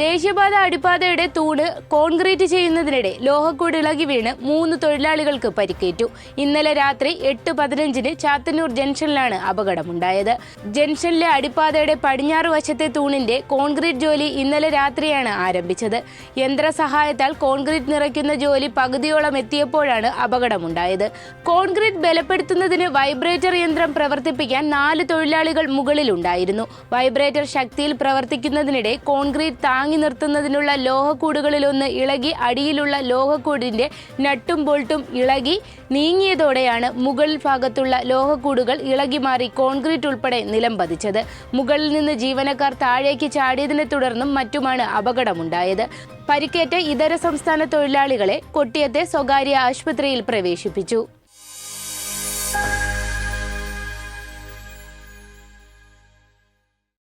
ദേശീയപാത അടിപ്പാതയുടെ തൂണ് കോൺക്രീറ്റ് ചെയ്യുന്നതിനിടെ ലോഹക്കൂട് ഇളകി വീണ് മൂന്ന് തൊഴിലാളികൾക്ക് പരിക്കേറ്റു. ഇന്നലെ രാത്രി എട്ട് പതിനഞ്ചിന് ചാത്തന്നൂർ ജംഗ്ഷനിലാണ് അപകടമുണ്ടായത്. ജംഗ്ഷനിലെ അടിപ്പാതയുടെ പടിഞ്ഞാറ് വശത്തെ തൂണിന്റെ കോൺക്രീറ്റ് ജോലി ഇന്നലെ രാത്രിയാണ് ആരംഭിച്ചത്. യന്ത്ര യന്ത്രസഹായത്താൽ കോൺക്രീറ്റ് നിറയ്ക്കുന്ന ജോലി പകുതിയോളം എത്തിയപ്പോഴാണ് അപകടമുണ്ടായത്. കോൺക്രീറ്റ് ബലപ്പെടുത്തുന്നതിന് വൈബ്രേറ്റർ യന്ത്രം പ്രവർത്തിപ്പിക്കാൻ നാല് തൊഴിലാളികൾ മുകളിലുണ്ടായിരുന്നു. വൈബ്രേറ്റർ ശക്തിയിൽ പ്രവർത്തിക്കുന്നതിനിടെ കോൺക്രീറ്റ് താങ്ങി നിർത്തുന്നതിനുള്ള ലോഹക്കൂടുകളിലൊന്ന് ഇളകി അടിയിലുള്ള ലോഹക്കൂടിന്റെ നട്ടും ബോൾട്ടും ഇളകി നീങ്ങിയതോടെയാണ് മുകൾ ഭാഗത്തുള്ള ലോഹക്കൂടുകൾ ഇളകി മാറി കോൺക്രീറ്റ് ഉൾപ്പെടെ നിലം പതിച്ചത്. മുകളിൽ നിന്ന് ജീവനക്കാർ താഴേക്ക് ചാടിയതിനെ തുടർന്നും മറ്റുമാണ് അപകടമുണ്ടായത്. പരിക്കേറ്റ ഇതര സംസ്ഥാന തൊഴിലാളികളെ കൊട്ടിയത്തെ സ്വകാര്യ ആശുപത്രിയിൽ പ്രവേശിപ്പിച്ചു.